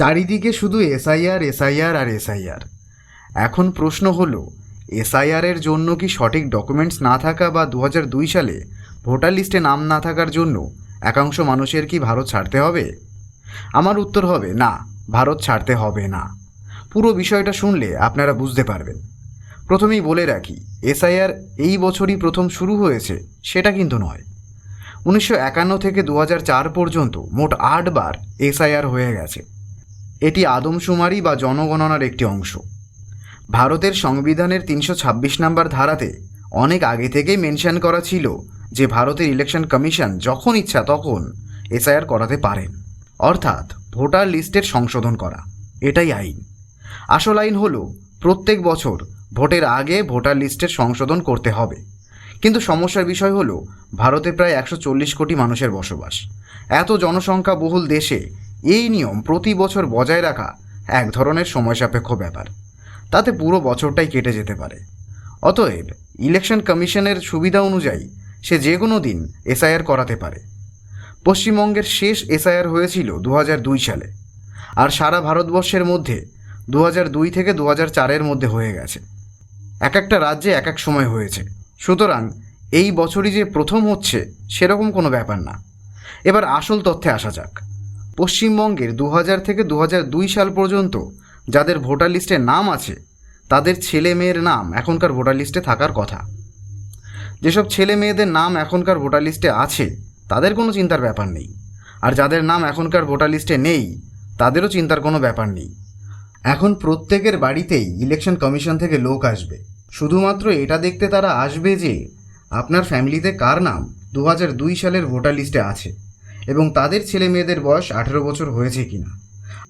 চারিদিকে শুধু SIR SIR আর SIR. এখন প্রশ্ন হলো, এসআইআর এর জন্য কি সঠিক ডকুমেন্টস না থাকা বা দু সালে ভোটার লিস্টে নাম না থাকার জন্য একাংশ মানুষের কি ভারত ছাড়তে হবে? আমার উত্তর হবে, না, ভারত ছাড়তে হবে না। পুরো বিষয়টা শুনলে আপনারা বুঝতে পারবেন। প্রথমেই বলে রাখি, এসআইআর এই বছরই প্রথম শুরু হয়েছে, সেটা কিন্তু নয়। উনিশশো থেকে দু পর্যন্ত মোট আটবার এসআইআর হয়ে গেছে। এটি আদমশুমারি বা জনগণনার একটি অংশ। ভারতের সংবিধানের তিনশো ছাব্বিশ নম্বর ধারাতে অনেক আগে থেকেই মেনশন করা ছিল যে ভারতের ইলেকশন কমিশন যখন ইচ্ছা তখন এসআইআর করাতে পারেন। অর্থাৎ ভোটার লিস্টের সংশোধন করা। এটাই আইন। আসল আইন হলো প্রত্যেক বছর ভোটের আগে ভোটার লিস্টের সংশোধন করতে হবে। কিন্তু সমস্যার বিষয় হলো, ভারতে প্রায় একশো চল্লিশ কোটি মানুষের বসবাস। এত জনসংখ্যা বহুল দেশে এই নিয়ম প্রতি বছর বজায় রাখা এক ধরনের সময় সাপেক্ষ ব্যাপার। তাতে পুরো বছরটাই কেটে যেতে পারে। অতএব ইলেকশন কমিশনের সুবিধা অনুযায়ী সে যে কোনো দিন এসআইআর করাতে পারে। পশ্চিমবঙ্গের শেষ এসআইআর হয়েছিল দু দুই সালে, আর সারা ভারতবর্ষের মধ্যে দু দুই থেকে দু চারের মধ্যে হয়ে গেছে। এক একটা রাজ্যে এক এক সময় হয়েছে। সুতরাং এই বছরই যে প্রথম হচ্ছে সেরকম কোনো ব্যাপার না। এবার আসল তথ্যে আসা যাক। পশ্চিমবঙ্গের দু হাজার থেকে দু সাল পর্যন্ত যাদের ভোটার লিস্টে নাম আছে, তাদের ছেলে মেয়ের নাম এখনকার ভোটার লিস্টে থাকার কথা। যেসব ছেলে মেয়েদের নাম এখনকার ভোটার লিস্টে আছে, তাদের কোনো চিন্তার ব্যাপার নেই। আর যাদের নাম এখনকার ভোটার লিস্টে নেই, তাদেরও চিন্তার কোনো ব্যাপার নেই। এখন প্রত্যেকের বাড়িতেই ইলেকশন কমিশন থেকে লোক আসবে। শুধুমাত্র এটা দেখতে তারা আসবে যে, আপনার ফ্যামিলিতে কার নাম দু সালের ভোটার লিস্টে আছে? এবং তাদের ছেলে মেয়েদের বয়স আঠেরো বছর হয়েছে কিনা।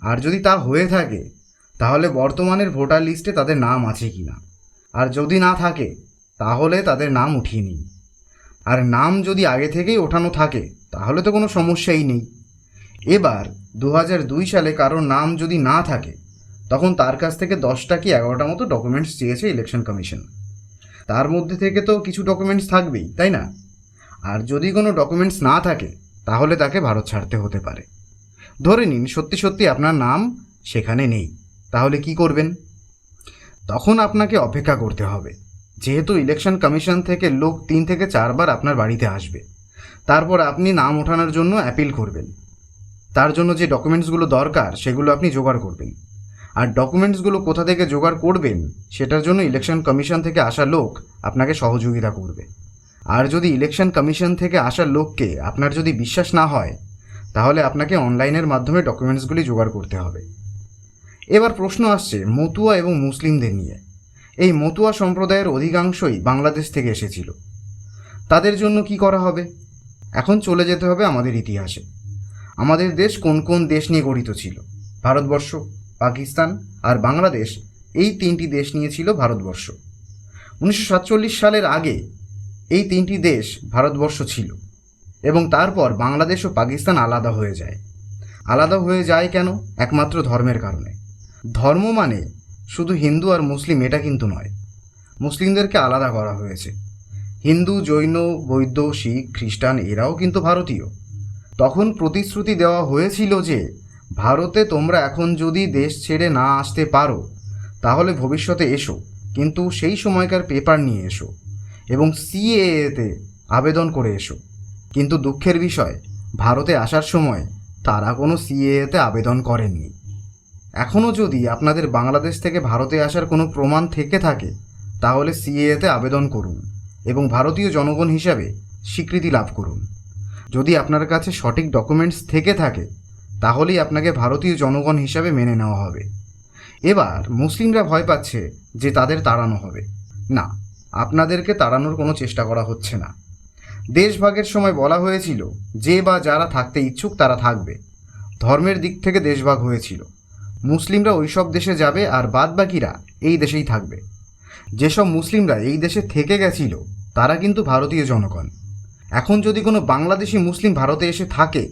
আর যদি তা হয়ে থাকে, তাহলে বর্তমানের ভোটার লিস্টে তাদের নাম আছে কিনা। আর যদি না থাকে, তাহলে তাদের নাম উঠিয়ে নিন। আর নাম যদি আগে থেকেই ওঠানো থাকে, তাহলে তো কোনো সমস্যাই নেই। এবার দু দুই সালে কারোর নাম যদি না থাকে, তখন তার কাছ থেকে দশটা কি এগারোটা মতো ডকুমেন্টস চেয়েছে ইলেকশন কমিশন তার মধ্যে থেকে তো কিছু ডকুমেন্টস থাকবেই, তাই না? আর যদি কোনো ডকুমেন্টস না থাকে তাহলে তাকে ভারত ছাড়তে হতে পারে। ধরে নিন, সত্যি সত্যি আপনার নাম সেখানে নেই। তাহলে কি করবেন? তখন আপনাকে অপেক্ষা করতে হবে। যেহেতু ইলেকশন কমিশন থেকে লোক তিন থেকে চারবার আপনার বাড়িতে আসবে। তারপর আপনি নাম ওঠানোর জন্য অ্যাপিল করবেন। তার জন্য যে ডকুমেন্টসগুলো দরকার, সেগুলো আপনি জোগাড় করবেন। আর ডকুমেন্টসগুলো কোথা থেকে জোগাড় করবেন, সেটার জন্য ইলেকশন কমিশন থেকে আসা লোক আপনাকে সহযোগিতা করবে। আর যদি ইলেকশন কমিশন থেকে আসা লোককে আপনার যদি বিশ্বাস না হয়, তাহলে আপনাকে অনলাইনের মাধ্যমে ডকুমেন্টসগুলি জোগাড় করতে হবে। এবার প্রশ্ন আসছে মতুয়া এবং মুসলিমদের নিয়ে। এই মতুয়া সম্প্রদায়ের অধিকাংশই বাংলাদেশ থেকে এসেছিল। তাদের জন্য কি করা হবে? এখন চলে যেতে হবে আমাদের ইতিহাসে। আমাদের দেশ কোন কোন দেশ নিয়ে গঠিত ছিল? ভারতবর্ষ, পাকিস্তান আর বাংলাদেশ, এই তিনটি দেশ নিয়ে ছিল ভারতবর্ষ। উনিশশো সাতচল্লিশ সালের আগে এই তিনটি দেশ ভারতবর্ষ ছিল এবং তারপর বাংলাদেশ ও পাকিস্তান আলাদা হয়ে যায়। আলাদা হয়ে যায় কেন? একমাত্র ধর্মের কারণে। ধর্ম মানে শুধু হিন্দু আর মুসলিম এটা কিন্তু নয়। মুসলিমদেরকে আলাদা করা হয়েছে। হিন্দু, জৈন বৈদ্য শিখ, খ্রিস্টান এরাও কিন্তু ভারতীয়। তখন প্রতিশ্রুতি দেওয়া হয়েছিল যে ভারতে তোমরা এখন যদি দেশ ছেড়ে না আসতে পারো, তাহলে ভবিষ্যতে এসো, কিন্তু সেই সময়কার পেপার নিয়ে এসো। এবং সিএতে আবেদন করে এসো। কিন্তু দুঃখের বিষয়, ভারতে আসার সময় তারা কোনো সিএতে আবেদন করেননি। এখনও যদি আপনাদের বাংলাদেশ থেকে ভারতে আসার কোনো প্রমাণ থেকে থাকে, তাহলে সিএতে আবেদন করুন এবং ভারতীয় জনগণ হিসাবে স্বীকৃতি লাভ করুন। যদি আপনার কাছে সঠিক ডকুমেন্টস থেকে থাকে, তাহলেই আপনাকে ভারতীয় জনগণ হিসাবে মেনে নেওয়া হবে। এবার মুসলিমরা ভয় পাচ্ছে যে তাদের তাড়ানো হবে। না আপনাদেরকে তাড়ানোর কোনো চেষ্টা করা হচ্ছে না। দেশভাগের সময় বলা হয়েছিল, যে বা যারা থাকতে ইচ্ছুক তারা থাকবে। ধর্মের দিক থেকে দেশভাগ হয়েছিল। মুসলিমরা ওইসব দেশে যাবে আর বাদ বাকিরা এই দেশেই থাকবে। যেসব মুসলিমরা এই দেশে থেকে গেছিল, তারা কিন্তু ভারতীয় জনগণ। এখন যদি কোনো বাংলাদেশি মুসলিম ভারতে এসে থাকে,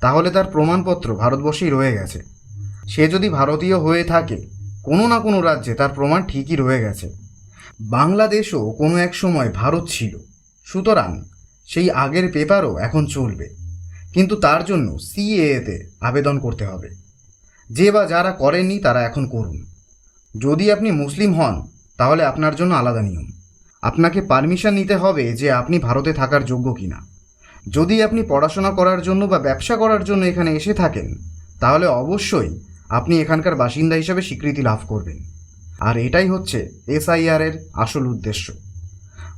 তাহলে তার প্রমাণপত্র ভারতবর্ষেই রয়ে গেছে। সে যদি ভারতীয় হয়ে থাকে, কোনো না কোনো রাজ্যে তার প্রমাণ ঠিকই রয়ে গেছে। বাংলাদেশও কোনো এক সময় ভারত ছিল। সুতরাং সেই আগের পেপারও এখন চলবে। কিন্তু তার জন্য সিএতে আবেদন করতে হবে। যে বা যারা করেননি তারা এখন করুন। যদি আপনি মুসলিম হন, তাহলে আপনার জন্য আলাদা নিয়ম। আপনাকে পারমিশন নিতে হবে যে আপনি ভারতে থাকার যোগ্য কিনা। যদি আপনি পড়াশোনা করার জন্য বা ব্যবসা করার জন্য এখানে এসে থাকেন, তাহলে অবশ্যই আপনি এখানকার বাসিন্দা হিসাবে স্বীকৃতি লাভ করবেন। আর এটাই হচ্ছে এসআইআর এর আসল উদ্দেশ্য।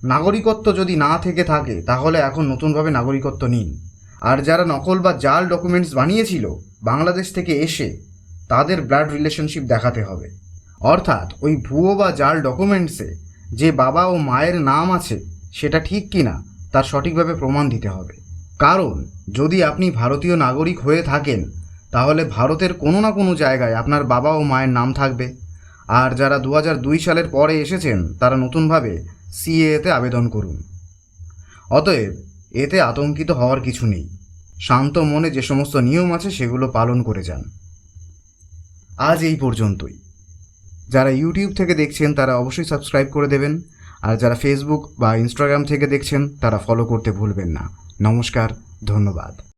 নাগরিকত্ব যদি না থেকে থাকে, তাহলে এখন নতুনভাবে নাগরিকত্ব নিন। আর যারা নকল বা জাল ডকুমেন্টস বানিয়েছিল বাংলাদেশ থেকে এসে, তাদের ব্লাড রিলেশনশিপ দেখাতে হবে। অর্থাৎ ওই ভুয়ো বা জাল ডকুমেন্টসে যে বাবা ও মায়ের নাম আছে, সেটা ঠিক কিনা, তার সঠিকভাবে প্রমাণ দিতে হবে। কারণ, যদি আপনি ভারতীয় নাগরিক হয়ে থাকেন, তাহলে ভারতের কোনো না কোনো জায়গায় আপনার বাবা ও মায়ের নাম থাকবে। আর যারা দু সালের পরে এসেছেন, তারা নতুনভাবে সিএতে আবেদন করুন। অতএব, এতে আতঙ্কিত হওয়ার কিছু নেই। শান্ত মনে যে সমস্ত নিয়ম আছে, সেগুলো পালন করে যান। আজ এই পর্যন্তই। যারা ইউটিউব থেকে দেখছেন, তারা অবশ্যই সাবস্ক্রাইব করে দেবেন। আর যারা ফেসবুক বা ইনস্টাগ্রাম থেকে দেখছেন, তারা ফলো করতে ভুলবেন না। নমস্কার, ধন্যবাদ।